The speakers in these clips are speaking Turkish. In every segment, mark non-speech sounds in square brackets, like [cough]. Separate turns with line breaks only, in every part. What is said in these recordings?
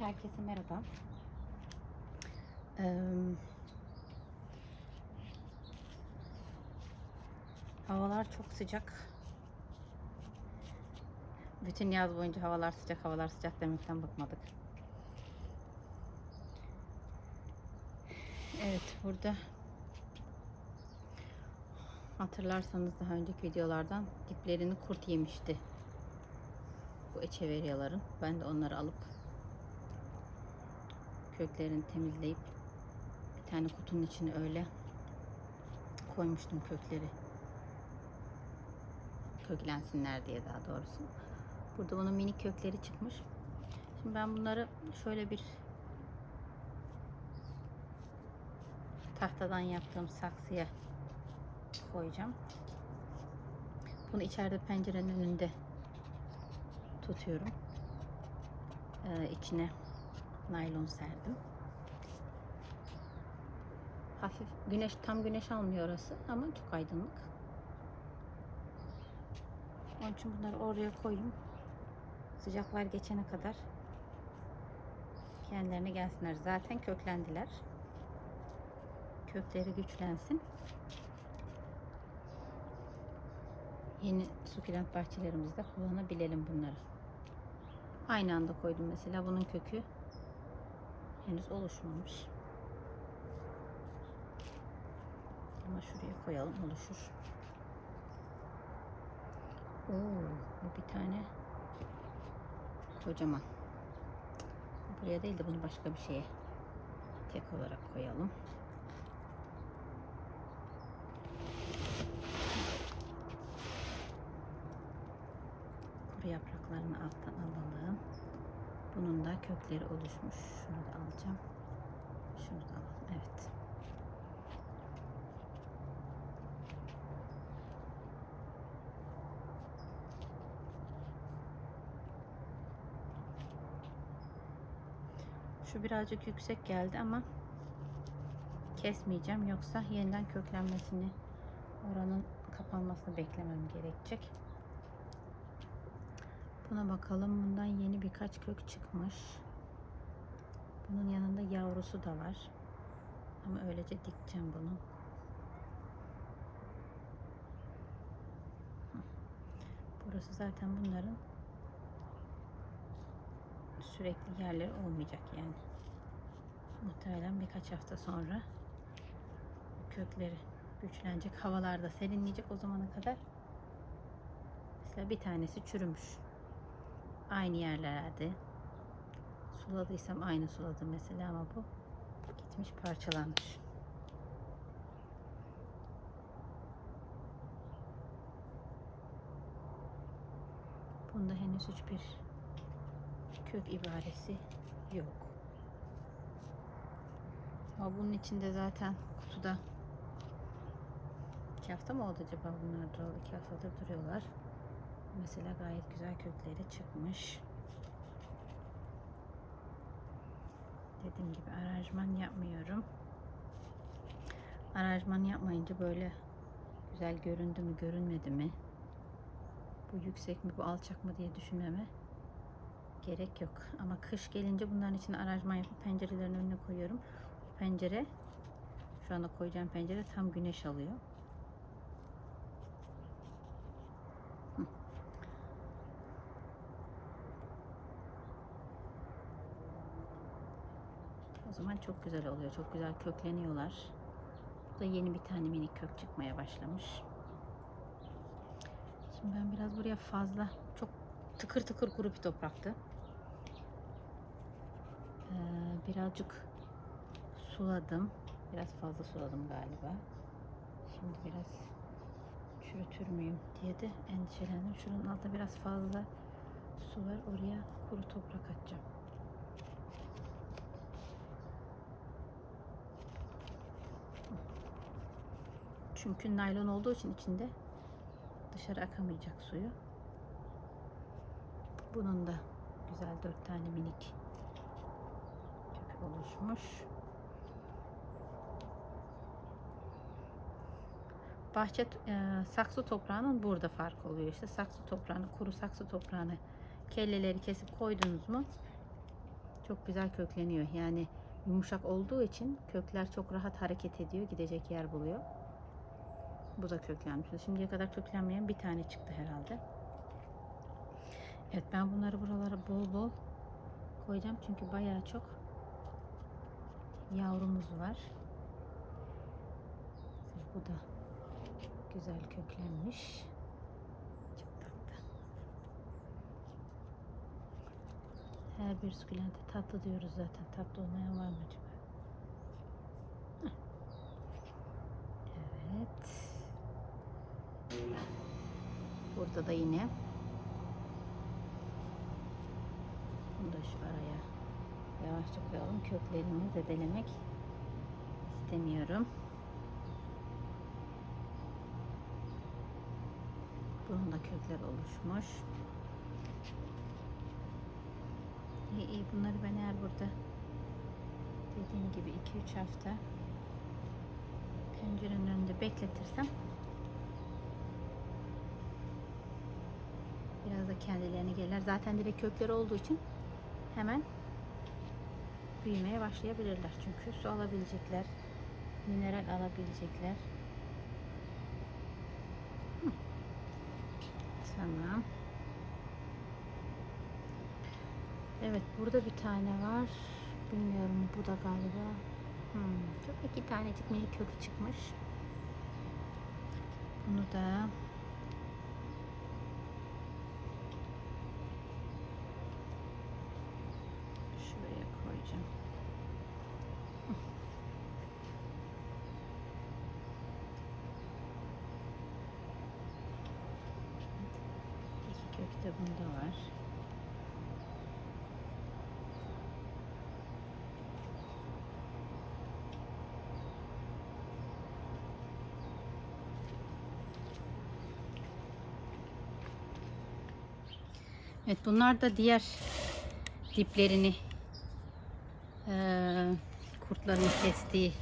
Herkese merhaba. Eee, havalar çok sıcak. Bütün yaz boyunca havalar sıcak, havalar sıcak demekten bıkmadık. Evet, burada hatırlarsanız daha önceki videolardan diplerini kurt yemişti. Bu echeveryaların. Ben de onları alıp köklerini temizleyip bir tane kutunun içine öyle koymuştum kökleri. Köklensinler diye daha doğrusu. Burada bunun minik kökleri çıkmış. Şimdi ben bunları şöyle bir tahtadan yaptığım saksıya koyacağım. Bunu içeride pencerenin önünde tutuyorum. Ee, içine naylon serdim. Hafif güneş tam güneş almıyor orası ama çok aydınlık. Onun için bunları oraya koyayım. Sıcaklar geçene kadar kendilerine gelsinler. Zaten köklendiler. Kökleri güçlensin. Yeni sukulent bahçelerimizde kullanabilelim bunları. Aynı anda koydum mesela bunun kökü henüz oluşmamış. Ama şuraya koyalım oluşur. Oo, bu bir tane kocaman. Buraya değil de bunu başka bir şeye tek olarak koyalım. Kuru yapraklarını alttan alalım. Bunun da kökleri oluşmuş. Şunu da alacağım. Şunu da alalım. Evet. Şu birazcık yüksek geldi ama kesmeyeceğim. Yoksa yeniden köklenmesini, oranın kapanmasını beklemem gerekecek. Buna bakalım. Bundan yeni birkaç kök çıkmış. Bunun yanında yavrusu da var. Ama öylece dikeceğim bunu. Burası zaten bunların sürekli yerleri olmayacak yani. Muhtemelen birkaç hafta sonra kökleri güçlenecek. Havalarda serinleyecek o zamana kadar. Mesela bir tanesi çürümüş. Aynı yerlerde. Suladıysam aynı suladım mesela ama bu gitmiş parçalanmış. Bunda henüz hiçbir kök ibaresi yok. Ama bunun içinde zaten kutuda iki hafta mı oldu acaba bunlar duralı? iki haftadır duruyorlar. Mesela gayet güzel kökleri çıkmış. Dediğim gibi aranjman yapmıyorum. Aranjman yapmayınca böyle güzel göründü mü görünmedi mi bu yüksek mi bu alçak mı diye düşünmeme gerek yok. Ama kış gelince bunların için aranjman yapıp pencerelerin önüne koyuyorum. Pencere şu anda koyacağım pencere tam güneş alıyor. O zaman çok güzel oluyor. Çok güzel kökleniyorlar. Bu da yeni bir tane minik kök çıkmaya başlamış. Şimdi ben biraz buraya fazla çok tıkır tıkır kuru bir topraktı. Ee, birazcık suladım. Biraz fazla suladım galiba. Şimdi biraz çürütür müyüm diye de endişelendim. Şunun altında biraz fazla su var. Oraya kuru toprak atacağım. Çünkü naylon olduğu için içinde dışarı akamayacak suyu. Bunun da güzel dört tane minik kök oluşmuş. Bahçe e, saksı toprağının burada farkı oluyor. İşte saksı toprağını, kuru saksı toprağını kelleleri kesip koydunuz mu çok güzel kökleniyor. Yani yumuşak olduğu için kökler çok rahat hareket ediyor. Gidecek yer buluyor. Bu da köklenmiş. Şimdiye kadar köklenmeyen bir tane çıktı herhalde. Evet ben bunları buralara bol bol koyacağım. Çünkü bayağı çok yavrumuz var. Bu da güzel köklenmiş. Çok tatlı. Her bir sukulente tatlı diyoruz zaten. Tatlı olmayan var mı acaba? Heh. Evet. Burada da yine bunu da şu araya yavaşça koyalım. Köklerini zedelemek istemiyorum. Bunun da kökler oluşmuş. İyi iyi bunları ben eğer burada dediğim gibi 2-3 hafta pencerenin önünde bekletirsem biraz da kendilerine gelirler. Zaten direkt kökleri olduğu için hemen büyümeye başlayabilirler. Çünkü su alabilecekler, mineral alabilecekler. Tamam. Evet burada bir tane var. Bilmiyorum bu da galiba. Hmm, çok iki tanecik minik kökü çıkmış. Bunu da şuraya koyacağım. Bunda var. Evet bunlar da diğer diplerini eee kurtların kestiği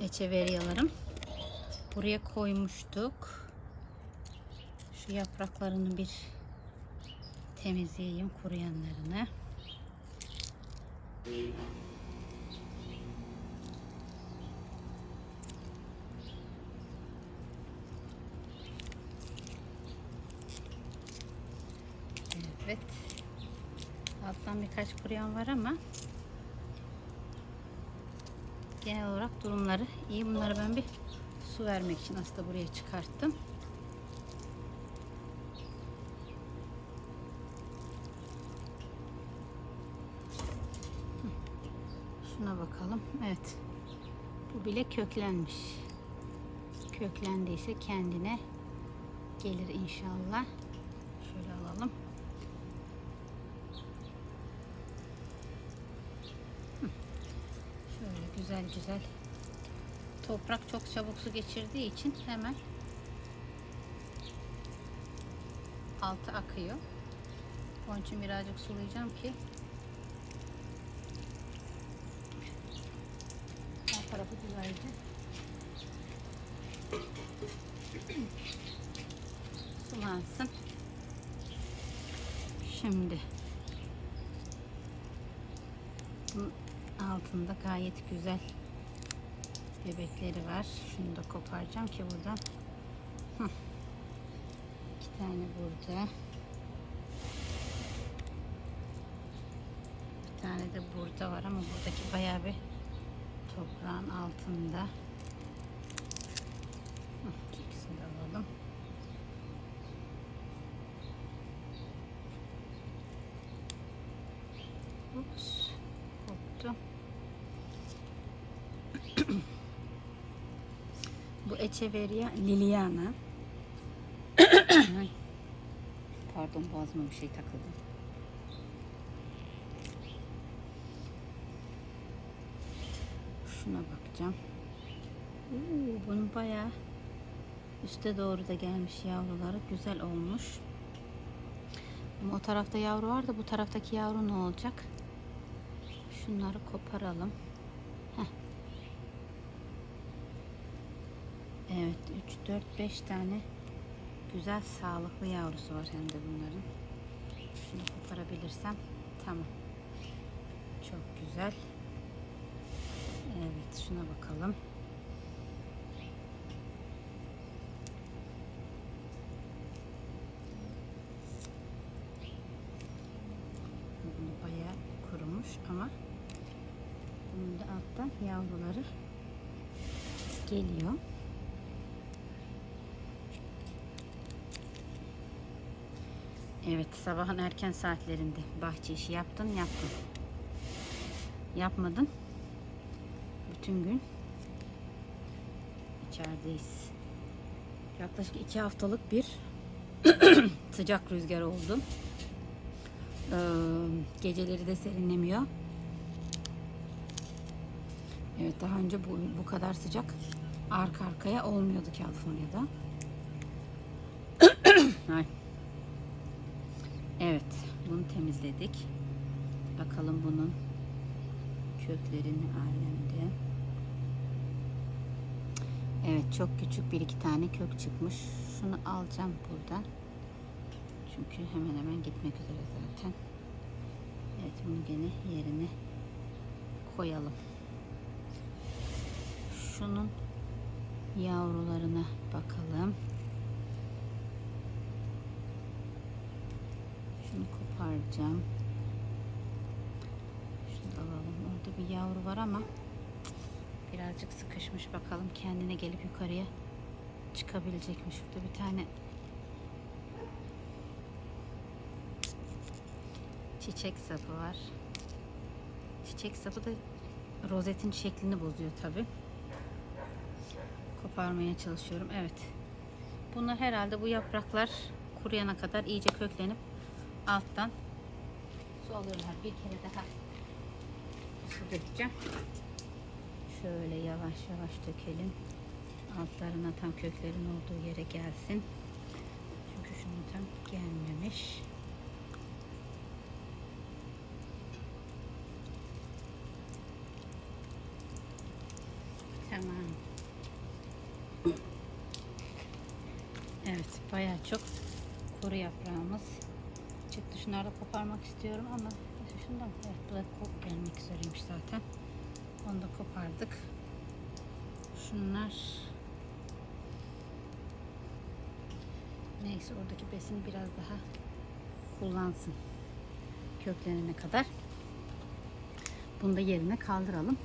eçeveriyalarım. Buraya koymuştuk. Şu yapraklarını bir temizleyeyim kuruyanlarını. Evet. Alttan birkaç kuruyan var ama genel olarak durumları iyi. Bunları ben bir su vermek için aslında buraya çıkarttım. Şuna bakalım. Evet. Bu bile köklenmiş. Köklendiyse kendine gelir inşallah. Şöyle alalım. Şöyle güzel güzel. Toprak çok çabuk su geçirdiği için hemen altı akıyor. Onun için birazcık sulayacağım ki her tarafı güzelce sulansın. Şimdi bunun altında gayet güzel bebekleri var. Şunu da koparacağım ki buradan. Hıh. İki tane burada. Bir tane de burada var ama buradaki bayağı bir toprağın altında. İkisini alalım. Ups. Koptu. Bu Echeveria Liliana. [coughs] Pardon boğazıma bir şey takıldı. Şuna bakacağım. Oo, bunun bayağı üste doğru da gelmiş yavruları. Güzel olmuş. Ama o tarafta yavru var da bu taraftaki yavru ne olacak? Şunları koparalım. Heh. Evet 3, 4, 5 tane güzel sağlıklı yavrusu var hem de bunların. Şunu koparabilirsem tamam. Çok güzel. Evet şuna bakalım. Bu bayağı kurumuş ama bunun da alttan yavruları geliyor. Evet sabahın erken saatlerinde bahçe işi yaptın yaptın. Yapmadın. Bütün gün içerideyiz. Yaklaşık iki haftalık bir [clears throat] sıcak rüzgar oldu. Ee, geceleri de serinlemiyor. Evet daha önce bu, bu kadar sıcak arka arkaya olmuyordu Kaliforniya'da. [clears throat] Evet bunu temizledik. Bakalım bunun köklerini alemde. Evet çok küçük bir iki tane kök çıkmış. Şunu alacağım buradan. Çünkü hemen hemen gitmek üzere zaten. Evet bunu gene yerine koyalım. Şunun yavrularına bakalım. Şunu koparacağım. Şunu alalım. Orada bir yavru var ama birazcık sıkışmış. Bakalım kendine gelip yukarıya çıkabilecek mi? Şurada bir tane çiçek sapı var. Çiçek sapı da rozetin şeklini bozuyor tabi. Koparmaya çalışıyorum. Evet. Bunlar herhalde bu yapraklar kuruyana kadar iyice köklenip alttan su alıyorlar. Bir kere daha su dökeceğim. Şöyle yavaş yavaş dökelim. Altlarına tam köklerin olduğu yere gelsin. Çünkü şunun tam gelmemiş. Tamam. Evet, bayağı çok kuru yaprağımız çıktı. Şunları koparmak istiyorum ama şundan evet, bu da kop gelmek üzereymiş zaten. Onu da kopardık. Şunlar neyse oradaki besin biraz daha kullansın köklenene kadar. Bunu da yerine kaldıralım.